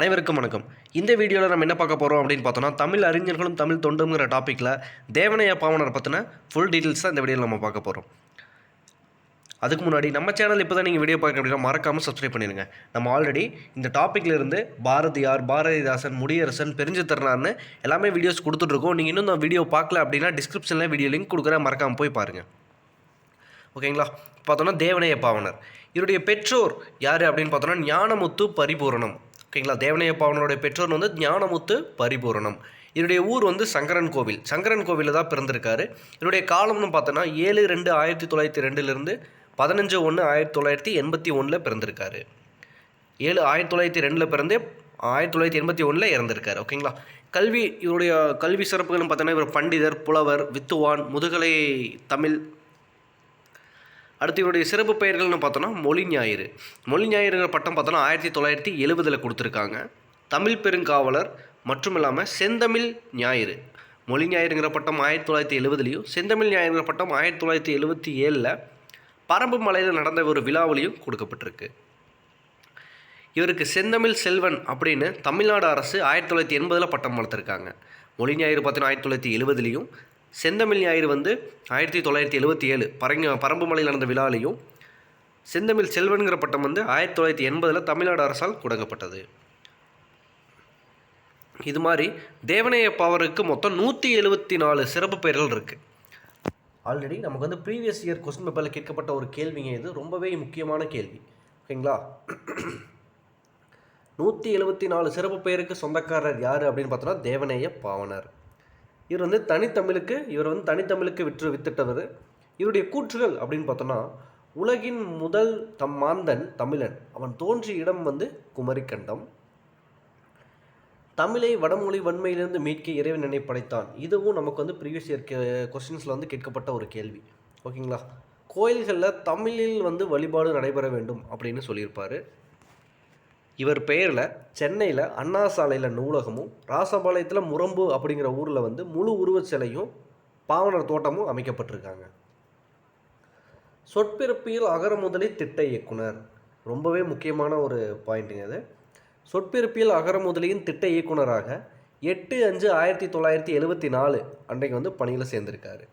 அனைவருக்கும் வணக்கம். இந்த வீடியோவில் நம்ம என்ன பார்க்க போகிறோம் அப்படின்னு பார்த்தோம்னா தமிழ் அறிஞர்களும் தமிழ் தொண்டுங்கிற டாப்பிக்கில் தேவனைய பாவனர் பற்றின ஃபுல் டீட்டெயில்ஸ் தான் இந்த வீடியோவில் நம்ம பார்க்க போகிறோம் அதுக்கு முன்னாடி நம்ம சேனல் இப்போ தான் நீங்கள் வீடியோ பார்க்க அப்படின்னா மறக்காமல் சப்ஸ்கிரைப் பண்ணிடுங்க. நம்ம ஆல்ரெடி இந்த டாப்பிக்கில் இருந்து பாரதியார் பாரதிதாசன் முடியரசன் பெருஞ்சித்திரனார்னு எல்லாமே வீடியோஸ் கொடுத்துட்ருக்கோம் நீங்கள் இன்னும் இந்த வீடியோ பார்க்கல அப்படின்னா டிஸ்கிரிப்ஷனில் வீடியோ லிங்க் கொடுக்குறேன். மறக்காமல் போய் பாருங்கள் ஓகேங்களா பார்த்தோன்னா தேவனைய பாவனர் இவருடைய பெற்றோர் யார் அப்படின்னு பார்த்தோன்னா ஞானமுத்து பரிபூரணம். ஓகேங்களா? தேவனைய பாவனருடைய பெற்றோர் வந்து ஞானமுத்து பரிபூரணம். இவருடைய ஊர் வந்து சங்கரன் கோவில். சங்கரன் கோவிலில் தான் பிறந்திருக்காரு. இவருடைய காலம்னு பார்த்தோன்னா ஏழு ரெண்டு ஆயிரத்தி தொள்ளாயிரத்தி ரெண்டுலேருந்து பதினஞ்சு ஒன்று ஆயிரத்தி தொள்ளாயிரத்தி எண்பத்தி ஒன்றில் பிறந்திருக்காரு. ஏழு ஆயிரத்தி தொள்ளாயிரத்தி ரெண்டில் பிறந்தே ஆயிரத்தி தொள்ளாயிரத்தி எண்பத்தி ஒன்றில் இறந்திருக்கார். ஓகேங்களா? கல்வி இவருடைய கல்வி சிறப்புகள்னு பார்த்தோன்னா இவர் பண்டிதர் புலவர் வித்துவான் முதுகலை தமிழ் அடுத்து இவருடைய சிறப்பு பெயர்கள்னு பார்த்தோன்னா மொழி ஞாயிறு. மொழி ஞாயிறுங்கிற பட்டம் பார்த்தோன்னா ஆயிரத்தி தொள்ளாயிரத்தி எழுபதில் கொடுத்துருக்காங்க. தமிழ் பெருங்காவலர் மற்றும் இல்லாமல் செந்தமிழ் ஞாயிறு. மொழி ஞாயிறுங்கிற பட்டம் ஆயிரத்தி தொள்ளாயிரத்தி எழுபதுலேயும் செந்தமிழ் ஞாயிறுங்கிற பட்டம் ஆயிரத்தி தொள்ளாயிரத்தி எழுபத்தி ஏழில் பரம்பு மலையில் நடந்த ஒரு விழாவிலையும் கொடுக்கப்பட்டிருக்கு. இவருக்கு செந்தமிழ் செல்வன் அப்படின்னு தமிழ்நாடு அரசு ஆயிரத்தி தொள்ளாயிரத்தி எண்பதில் பட்டம் வளர்த்துருக்காங்க. மொழி ஞாயிறு பார்த்தீங்கன்னா ஆயிரத்தி தொள்ளாயிரத்தி எழுபதுலேயும் செந்தமிழ் ஞாயிறு வந்து ஆயிரத்தி தொள்ளாயிரத்தி எழுபத்தி ஏழு பரங்க பரம்புமலையில் நடந்த விழாலையும் செந்தமிழ் செல்வன்கிற பட்டம் வந்து ஆயிரத்தி தொள்ளாயிரத்தி எண்பதில் தமிழ்நாடு அரசால் தொடங்கப்பட்டது. இது மாதிரி தேவனையப்பாவருக்கு மொத்தம் நூற்றி எழுபத்தி நாலு சிறப்பு பெயர்கள் இருக்குது ஆல்ரெடி நமக்கு வந்து ப்ரீவியஸ் இயர் கொஸ்டின் பேப்பரில் கேட்கப்பட்ட ஒரு கேள்விங்க இது. ரொம்பவே முக்கியமான கேள்வி. ஓகேங்களா? நூற்றி எழுபத்தி நாலு சிறப்பு பெயருக்கு சொந்தக்காரர் யார் அப்படின்னு பார்த்தோன்னா தேவநேய பாவனர். இவர் வந்து தனித்தமிழுக்கு இவர் வந்து தனித்தமிழுக்கு விற்று வித்திட்டவர். இவருடைய கூற்றுகள் அப்படின்னு பார்த்தோன்னா உலகின் முதல் தம் மாந்தன் தமிழன். அவன் தோன்றிய இடம் வந்து குமரிக்கண்டம். தமிழை வடமொழி வன்மையிலிருந்து மீட்க இறைவன் நினை படைத்தான். இதுவும் நமக்கு வந்து ப்ரீவியஸ் இயர் கொஸ்டின்ஸில் வந்து கேட்கப்பட்ட ஒரு கேள்வி. ஓகேங்களா கோயில்களில் தமிழில் வந்து வழிபாடு நடைபெற வேண்டும் அப்படின்னு சொல்லியிருப்பார். இவர் பெயரில் சென்னையில் அண்ணா சாலையில் நூலகமும் ராசபாளையத்தில் முரம்பு அப்படிங்கிற ஊரில் வந்து முழு உருவச் சிலையும் பாவனர் தோட்டமும் அமைக்கப்பட்டிருக்காங்க. சொற்பிறப்பியல் அகரமுதலி திட்ட இயக்குனர். ரொம்பவே முக்கியமான ஒரு பாயிண்ட்டுங்க அது சொற்பிறப்பியல் அகரமுதலியின் திட்ட இயக்குனராக எட்டு அஞ்சு ஆயிரத்தி தொள்ளாயிரத்தி எழுபத்தி நாலு அன்றைக்கு வந்து பணியில் சேர்ந்திருக்காரு.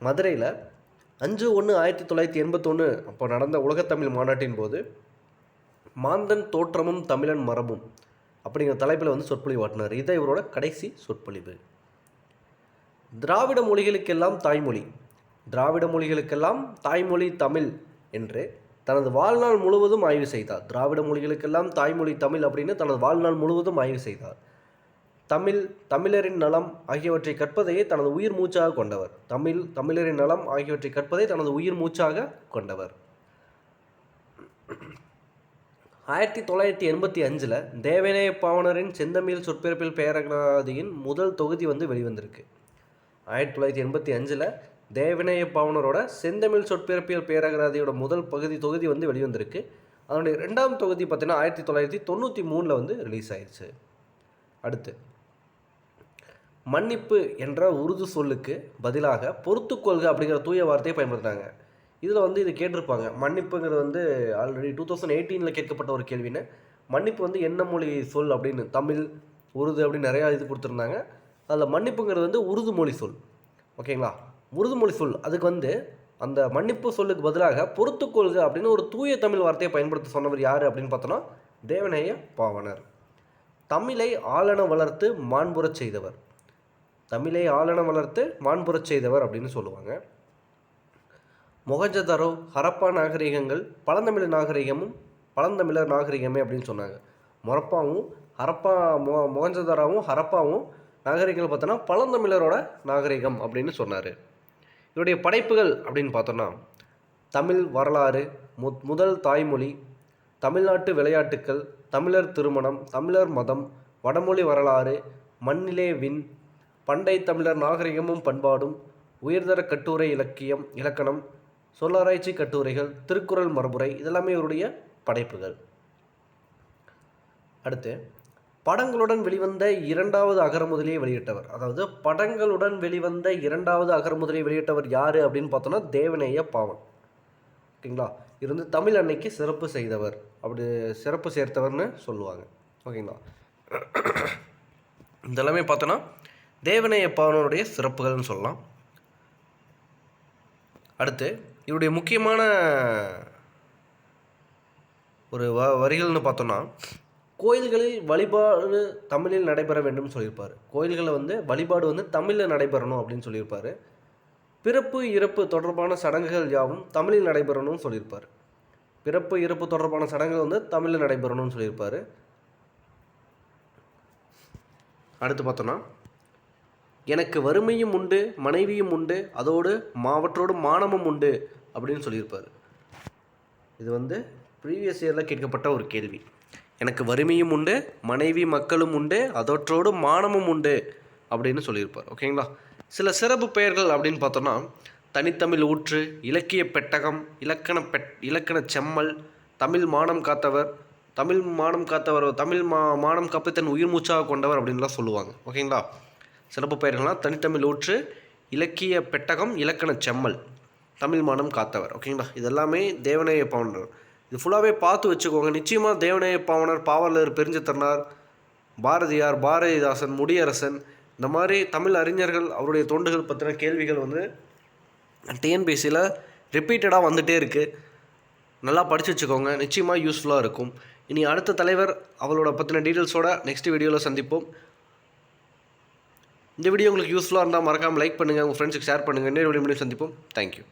மதுரையில் அஞ்சு ஒன்று ஆயிரத்தி தொள்ளாயிரத்தி எண்பத்தொன்று அப்போ நடந்த உலகத்தமிழ் மாநாட்டின் போது மாந்தன் தோற்றமும் தமிழன் மரபும் அப்படிங்கிற தலைப்பில் வந்து சொற்பொழிவு ஆட்டினார் இதை இவரோட கடைசி சொற்பொழிவு. திராவிட மொழிகளுக்கெல்லாம் தாய்மொழி திராவிட மொழிகளுக்கெல்லாம் தாய்மொழி தமிழ் என்று தனது வாழ்நாள் முழுவதும் ஆய்வு செய்தார். திராவிட மொழிகளுக்கெல்லாம் தாய்மொழி தமிழ் அப்படின்னு தனது வாழ்நாள் முழுவதும் ஆய்வு செய்தார். தமிழ் தமிழரின் நலம் ஆகியவற்றை கற்பதையே தனது உயிர் மூச்சாக கொண்டவர். தமிழ் தமிழரின் நலம் ஆகியவற்றை கற்பதை தனது உயிர் மூச்சாக கொண்டவர். ஆயிரத்தி தொள்ளாயிரத்தி எண்பத்தி அஞ்சில் தேவநேய பாவனரின் செந்தமிழ் சொற்பிறப்பில் பேரகராதியின் முதல் தொகுதி வந்து வெளிவந்திருக்கு. ஆயிரத்தி தொள்ளாயிரத்தி எண்பத்தி அஞ்சில் தேவநேய பாவனரோட செந்தமிழ் சொற்பிறப்பியல் பேரகராதியோட முதல் பகுதி தொகுதி வந்து வெளிவந்திருக்கு. அதனுடைய ரெண்டாம் தொகுதி பார்த்தீங்கன்னா ஆயிரத்தி தொள்ளாயிரத்தி தொண்ணூற்றி மூணில் வந்து ரிலீஸ் ஆயிடுச்சு அடுத்து மன்னிப்பு என்ற உருது சொல்லுக்கு பதிலாக பொறுத்துக்கொள்க அப்படிங்கிற தூய வார்த்தையை பயன்படுத்துகிறாங்க இதில் வந்து இது கேட்டிருப்பாங்க. மன்னிப்புங்கிறது வந்து ஆல்ரெடி டூ தௌசண்ட் எயிட்டீனில் கேட்கப்பட்ட ஒரு கேள்வின்னு. மன்னிப்பு வந்து என்ன மொழி சொல் அப்படின்னு? தமிழ் உருது அப்படின்னு நிறையா இது கொடுத்துருந்தாங்க. அதில் மன்னிப்புங்கிறது வந்து உருது மொழி சொல். ஓகேங்களா உருது மொழி சொல். அதுக்கு வந்து அந்த மன்னிப்பு சொல்லுக்கு பதிலாக பொறுத்துக்கொள்க அப்படின்னு ஒரு தூய தமிழ் வார்த்தையை பயன்படுத்த சொன்னவர் யார் அப்படின்னு பார்த்தோன்னா தேவநேய பாவனர். தமிழை ஆளன வளர்த்து மாண்புறச் செய்தவர். தமிழை ஆளன வளர்த்து மாண்புறச் செய்தவர் அப்படின்னு சொல்லுவாங்க. மொகஞ்சதரோ ஹரப்பா நாகரிகங்கள் பழந்தமிழ் நாகரிகமும் பழந்தமிழர் நாகரிகமே அப்படின்னு சொன்னாங்க. மொரப்பாவும் ஹரப்பா மொ மொகஞ்சதாராவும் ஹரப்பாவும் நாகரிகங்கள் பார்த்தோன்னா பழந்தமிழரோட நாகரிகம் அப்படின்னு சொன்னார். இவருடைய படைப்புகள் அப்படின்னு பார்த்தோன்னா தமிழ் வரலாறு மு முதல் தாய்மொழி தமிழ்நாட்டு விளையாட்டுக்கள் தமிழர் திருமணம் தமிழர் மதம் வடமொழி வரலாறு மண்ணிலே விண் பண்டை தமிழர் நாகரிகமும் பண்பாடும் உயர்தர கட்டுரை இலக்கியம் இலக்கணம் சொல்லாராய்ச்சி கட்டுரைகள் திருக்குறள் மரபுரை இதெல்லாமே இவருடைய படைப்புகள். அடுத்து படங்களுடன் வெளிவந்த இரண்டாவது அகரமுதலியை வெளியிட்டவர். அதாவது படங்களுடன் வெளிவந்த இரண்டாவது அகரமுதலியை வெளியிட்டவர் யார் அப்படின்னு பார்த்தோன்னா தேவநேய பாவன். ஓகேங்களா? இருந்து தமிழ் அன்னைக்கு சிறப்பு செய்தவர். அப்படி சிறப்பு சேர்த்தவர்னு சொல்லுவாங்க. ஓகேங்களா? இதெல்லாமே பார்த்தோன்னா தேவனைய பாவனருடைய சிறப்புகள்னு சொல்லலாம். அடுத்து இவருடைய முக்கியமான ஒரு வ வரிகள்னு பார்த்தோன்னா கோயில்களில் வழிபாடு தமிழில் நடைபெற வேண்டும் சொல்லியிருப்பார். கோயில்களில் வந்து வழிபாடு வந்து தமிழில் நடைபெறணும் அப்படின்னு சொல்லியிருப்பார். பிறப்பு இறப்பு தொடர்பான சடங்குகள் யாவும் தமிழில் நடைபெறணும்னு சொல்லியிருப்பார். பிறப்பு இறப்பு தொடர்பான சடங்குகள் வந்து தமிழில் நடைபெறணும்னு சொல்லியிருப்பார். அடுத்து பார்த்தோன்னா எனக்கு வறுமையும் உண்டு மனைவியும் உண்டு அதோடு மாவற்றோடு மானமும் உண்டு அப்படின்னு சொல்லியிருப்பார். இது வந்து ப்ரீவியஸ் இயரில் கேட்கப்பட்ட ஒரு கேள்வி. எனக்கு வறுமையும் உண்டு மனைவி மக்களும் உண்டு அதோற்றோடு மானமும் உண்டு அப்படின்னு சொல்லியிருப்பார். ஓகேங்களா சில சிறப்பு பெயர்கள் அப்படின்னு பார்த்தோன்னா தனித்தமிழ் ஊற்று இலக்கிய பெட்டகம் இலக்கண பெட் இலக்கண செம்மல் தமிழ் மானம் காத்தவர் தமிழ் மானம் காத்தவர் தமிழ் மா மானம் காப்பை தன் உயிர் மூச்சாக கொண்டவர் அப்படின்லாம் சொல்லுவாங்க. ஓகேங்களா சிறப்பு பெயர்கள்லாம் தனித்தமிழ் ஊற்று இலக்கிய பெட்டகம் இலக்கண செம்மல் தமிழ் மானம் காத்தவர். ஓகேங்களா? இது எல்லாமே தேவநேய பாவனர். இது ஃபுல்லாகவே பார்த்து வச்சுக்கோங்க. நிச்சயமாக தேவநேய பாவனர் பாவலர் பெருஞ்சித்திரனார் பாரதியார் பாரதிதாசன் முடியரசன் இந்த மாதிரி தமிழ் அறிஞர்கள் அவருடைய தொண்டுகள் பற்றின கேள்விகள் வந்து டிஎன்பிசியில் ரிப்பீட்டடாக வந்துகிட்டே இருக்குது நல்லா படித்து வச்சுக்கோங்க. நிச்சயமாக யூஸ்ஃபுல்லாக இருக்கும். இனி அடுத்த தலைவர் அவளோட பற்றின டீட்டெயில்ஸோட நெக்ஸ்ட் வீடியோவில் சந்திப்போம். இந்த வீடியோ உங்களுக்கு யூஸ்ஃபுல்லாக இருந்தால் மறக்காமல் லைக் பண்ணுங்கள் உங்கள் ஃப்ரெண்ட்ஸுக்கு ஷேர் பண்ணுங்கள் இன்னொரு வீடியோ சந்திப்போம். தேங்க்யூ